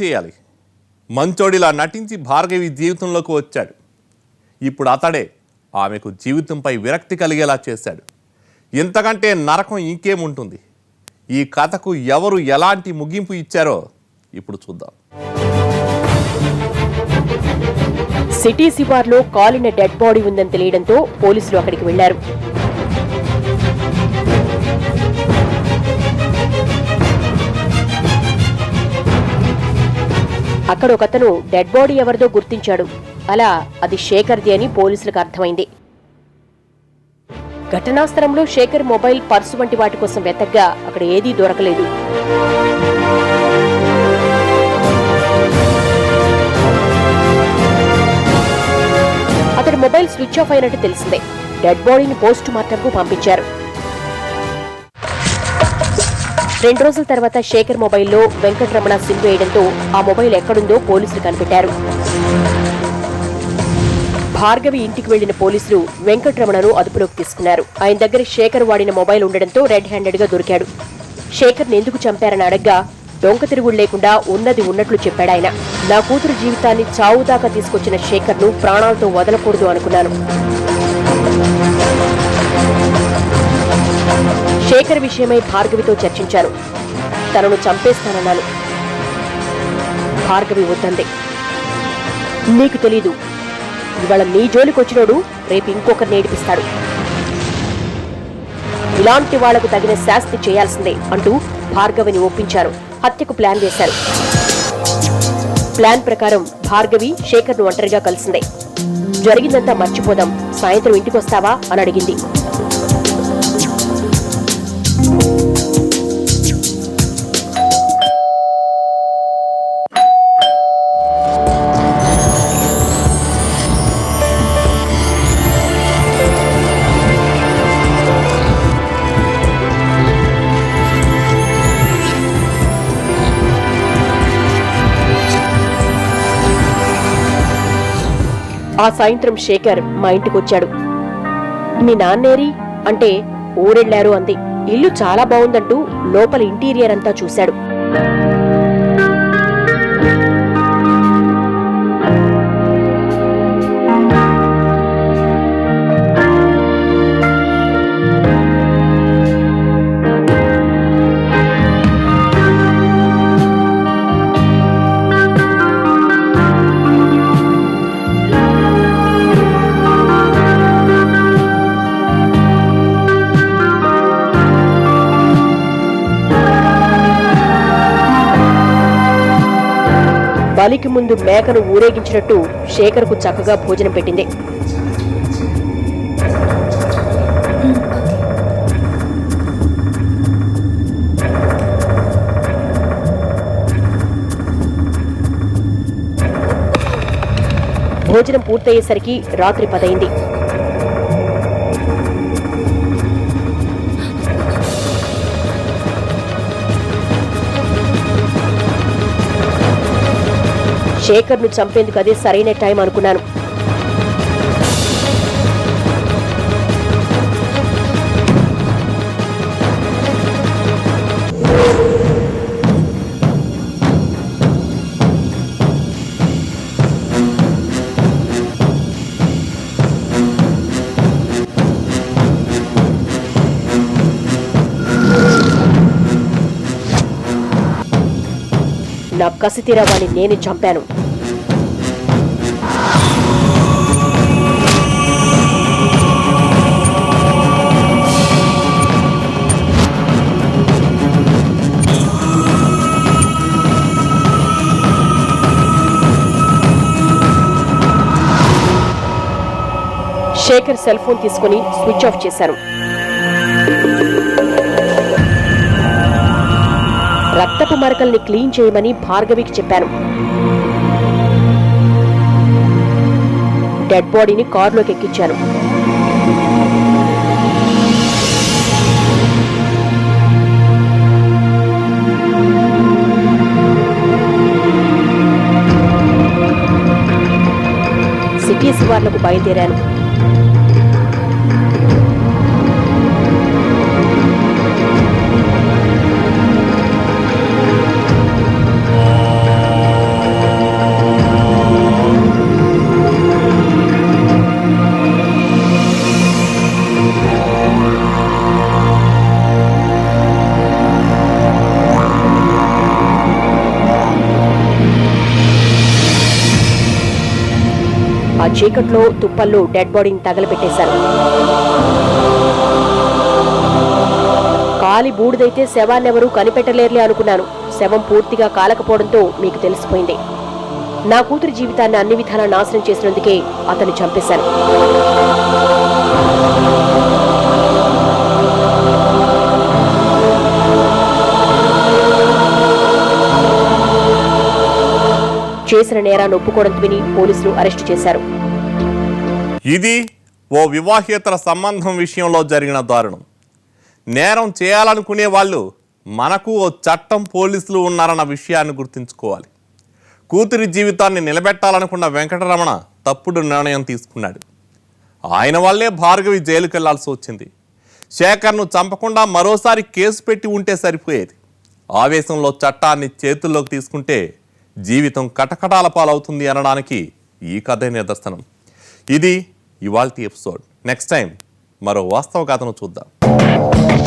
చేయాలి. మంచోడిలా నటించి భార్గవి జీవితంలోకి వచ్చాడు. ఇప్పుడు అతడే ఆమెకు జీవితంపై విరక్తి కలిగేలా చేశాడు. ఇంతకంటే నరకం ఇంకేముంటుంది? ఈ కథకు ఎవరు ఎలాంటి ముగింపు ఇచ్చారో ఇప్పుడు చూద్దాం. సిటీ శివార్లో కాలిన డెడ్ బాడీ ఉందని తెలియడంతో పోలీసులు అక్కడికి వెళ్ళారు అక్కడ ఒకతను డెడ్ బాడీ ఎవరిదో గుర్తించాడు. అలా అది శేఖర్ది అని పోలీసులకు అర్థమైంది. ఘటనా స్థలంలో శేఖర్ మొబైల్ పర్సు వంటి వాటి కోసం వెతగ్గా అక్కడ ఏదీ దొరకలేదు. అతడి మొబైల్ స్విచ్ ఆఫ్ అయినట్టు తెలిసిందే. డెడ్ బాడీని పోస్ట్ మార్టంకు పంపించారు. రెండు రోజుల తర్వాత శేఖర్ మొబైల్లో వెంకటరమణ సిమ్ వేయడంతో ఆ మొబైల్ ఎక్కడుందో పోలీసులు కనిపెట్టారు. భార్గవి ఇంటికి వెళ్ళిన పోలీసులు వెంకటరమణను అదుపులోకి తీసుకున్నారు. ఆయన దగ్గర శేఖర్ వాడిన మొబైల్ ఉండడంతో రెడ్ హ్యాండెడ్గా దొరికాడు. శేఖర్ని ఎందుకు చంపారని అడగ్గా డొంక తిరుగుడు లేకుండా ఉన్నది ఉన్నట్లు చెప్పాడాయన నా కూతురు జీవితాన్ని చావు దాకా తీసుకొచ్చిన శేఖర్ను ప్రాణాలతో వదలకూడదు అనుకున్నాను. శేఖర్ విషయమై భార్గవితో చర్చించారు తనను చంపేస్తానన్నాను. భార్గవి వద్దంది. నీకు తెలీదు. ఇవాళ నీ జోలికొచ్చినోడు రేపు ఇంకొకరిని ఏడిపిస్తాడు. ఇలాంటి వాళ్ళకు తగిన శాస్తి చేయాల్సిందే అంటూ భార్గవిని ఒప్పించారు. హత్యకు ప్లాన్ వేశారు. ప్లాన్ ప్రకారం భార్గవి శేఖర్ను ఒంటరిగా కలిసిందే. జరిగిందంతా మర్చిపోదాం. సాయంత్రం ఇంటికొస్తావా? అని అడిగింది. ఆ సాయంత్రం శేఖర్ మా ఇంటికొచ్చాడు. మీ నాన్నేరి? అంటే ఊరెళ్ళారు అంది. ఇల్లు చాలా బాగుందంటూ లోపల ఇంటీరియర్ అంతా చూశాడు. బలికి ముందు మేకను ఊరేగించినట్టు శేఖర్కు చక్కగా భోజనం పెట్టింది. భోజనం పూర్తయ్యేసరికి రాత్రి పదైంది. శేఖర్ను చంపేందుకు అదే సరైన టైం అనుకున్నాను. నా కసి తీరవాణ్ణి నేను చంపాను. శేఖర్ సెల్ ఫోన్ తీసుకుని స్విచ్ ఆఫ్ చేశాను రక్తపు మరకల్ని క్లీన్ చేయమని భార్గవికి చెప్పాను. డెడ్ బాడీని కారులోకి ఎక్కించాను. సిటీ శివార్లకు బయలుదేరాను. చీకట్లో తుప్పల్లో డెడ్ బాడీని తగలబెట్టేశారు. కాలి బూడిదైతే శవాన్నెవరూ కనిపెట్టలేరులే అనుకున్నాను. శవం పూర్తిగా కాలకపోవడంతో మీకు తెలిసిపోయింది. నా కూతురి జీవితాన్ని అన్ని విధాలా నాశనం చేసినందుకే అతన్ని చంపేశాను. చేసిన నేరాన్ని ఒప్పుకోవడం విని పోలీసులు అరెస్టు చేశారు. ఇది ఓ వివాహేతర సంబంధం విషయంలో జరిగిన దారుణం. నేరం చేయాలనుకునే వాళ్ళు మనకు ఓ చట్టం పోలీసులు ఉన్నారన్న విషయాన్ని గుర్తుంచుకోవాలి. కూతురి జీవితాన్ని నిలబెట్టాలనుకున్న వెంకటరమణ తప్పుడు నిర్ణయం తీసుకున్నాడు. ఆయన వల్లే భార్గవి జైలుకు వెళ్ళాల్సి వచ్చింది. శేఖర్ను చంపకుండా మరోసారి కేసు పెట్టి ఉంటే సరిపోయేది. ఆవేశంలో చట్టాన్ని చేతుల్లోకి తీసుకుంటే జీవితం కటకటాల పాలవుతుంది అనడానికి ఈ కథే నిదర్శనం. ఇది ఇవాల్టి ఎపిసోడ్. నెక్స్ట్ టైం మరో వాస్తవ కథను చూద్దాం.